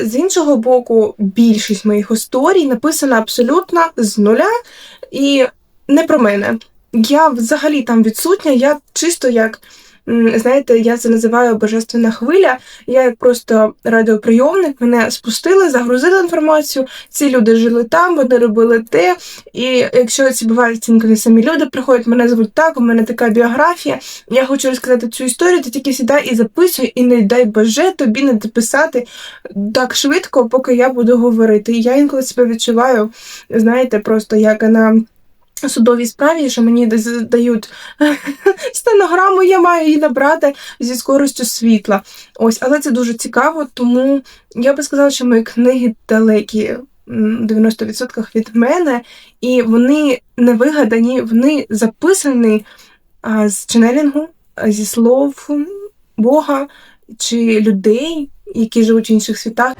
З іншого боку, більшість моїх історій написана абсолютно з нуля і не про мене. Я взагалі там відсутня, я чисто як. Знаєте, я це називаю божественна хвиля. Я як просто радіоприйомник, мене спустили, загрузили інформацію. Ці люди жили там, вони робили те. І якщо ці бувають інколи самі люди приходять, мене звуть так, у мене така біографія. Я хочу розказати цю історію, ти тільки сідай і записуй, і не дай Боже тобі не дописати так швидко, поки я буду говорити. І я інколи себе відчуваю, знаєте, просто як на судовій справі, що мені дають стенограму, я маю її набрати зі скоростю світла. Ось, але це дуже цікаво, тому я би сказала, що мої книги далекі. м, 90% від мене, і вони не вигадані, вони записані а, з ченелінгу, зі слов Бога чи людей, які живуть в інших світах.